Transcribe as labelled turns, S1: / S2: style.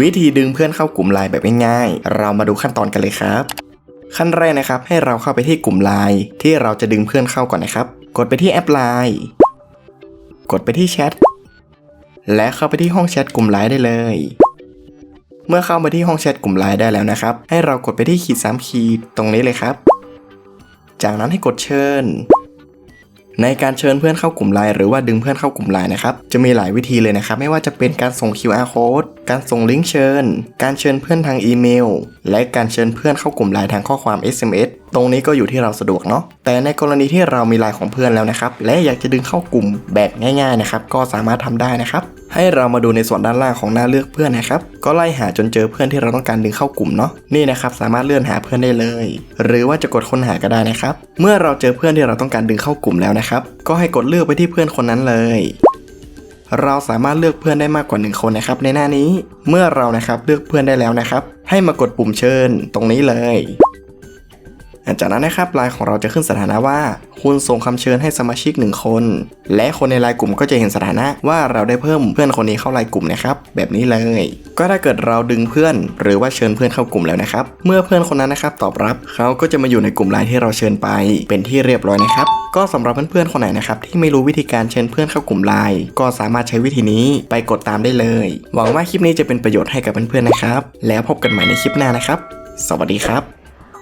S1: วิธีดึงเพื่อนเข้ากลุ่มไลน์แบบง่ายๆ เรามาดูขั้นตอนกันเลยครับ ขั้นแรกนะครับ ให้เราเข้าไปที่กลุ่มไลน์ที่เราจะดึงเพื่อนเข้าก่อนนะครับ กดไปที่แอปไลน์กดไปที่แชทและเข้าไปที่ห้องแชทกลุ่มไลน์ได้เลย เมื่อเข้ามาที่ห้องแชทกลุ่มไลน์ได้แล้วนะครับ ให้เรากดไปที่ขีดสามขีดตรงนี้เลยครับ จากนั้นให้กดเชิญ ในการเชิญเพื่อนเข้ากลุ่มไลน์หรือว่าดึงเพื่อนเข้ากลุ่มไลน์นะครับจะมีหลายวิธีเลยนะครับ ไม่ว่าจะเป็นการส่ง QR code การส่งลิงก์เชิญ การเชิญเพื่อนทางอีเมล และการเชิญเพื่อนเข้ากลุ่มไลน์ทางข้อความ SMS ตรงนี้ก็อยู่ที่เราสะดวกเนาะแต่ในกรณีที่เรามีไลน์ของเพื่อนแล้วนะครับ และอยากจะดึงเข้ากลุ่มแบบง่ายๆนะครับก็สามารถทำได้นะครับให้เรามาดูในส่วนด้านล่างของหน้าเลือกเพื่อนนะครับ ก็ไล่หาจนเจอเพื่อนที่เราต้องการดึงเข้ากลุ่มเนาะ นี่นะครับสามารถเลื่อนหาเพื่อนได้เลย หรือว่าจะกดค้นหาก็ได้นะครับ เมื่อเราเจอเพื่อนที่เราต้องการดึงเข้ากลุ่มแล้วนะครับ ก็ให้กดเลือกไปที่เพื่อนคนนั้นเลย เราสามารถเลือกเพื่อนได้มากกว่า 1 คนนะครับ ในหน้านี้ เมื่อเรานะครับเลือกเพื่อนได้แล้วนะครับ ให้มากดปุ่มเชิญตรงนี้เลย จากนั้นนะครับไลน์ของเราจะขึ้นสถานะว่า คุณส่งคำเชิญให้สมาชิกหนึ่งคน และคนในไลน์กลุ่มก็จะเห็นสถานะว่าเราได้เพิ่มเพื่อนคนนี้เข้าไลน์กลุ่มนะครับ แบบนี้เลย ก็ถ้าเกิดเราดึงเพื่อน หรือว่าเชิญเพื่อนเข้ากลุ่มแล้วนะครับ เมื่อเพื่อนคนนั้นนะครับตอบรับเขาก็จะมาอยู่ในกลุ่มไลน์ที่เราเชิญไป เป็นที่เรียบร้อยนะครับก็สำหรับเพื่อนๆคนไหนนะครับที่ไม่รู้วิธีการเชิญเพื่อนเข้ากลุ่มไลน์ก็สามารถใช้วิธีนี้ไปกดตามได้เลย หวังว่าคลิปนี้จะเป็นประโยชน์ให้กับเพื่อนๆนะครับ แล้วพบกันใหม่ในคลิปหน้านะครับ สวัสดีครับ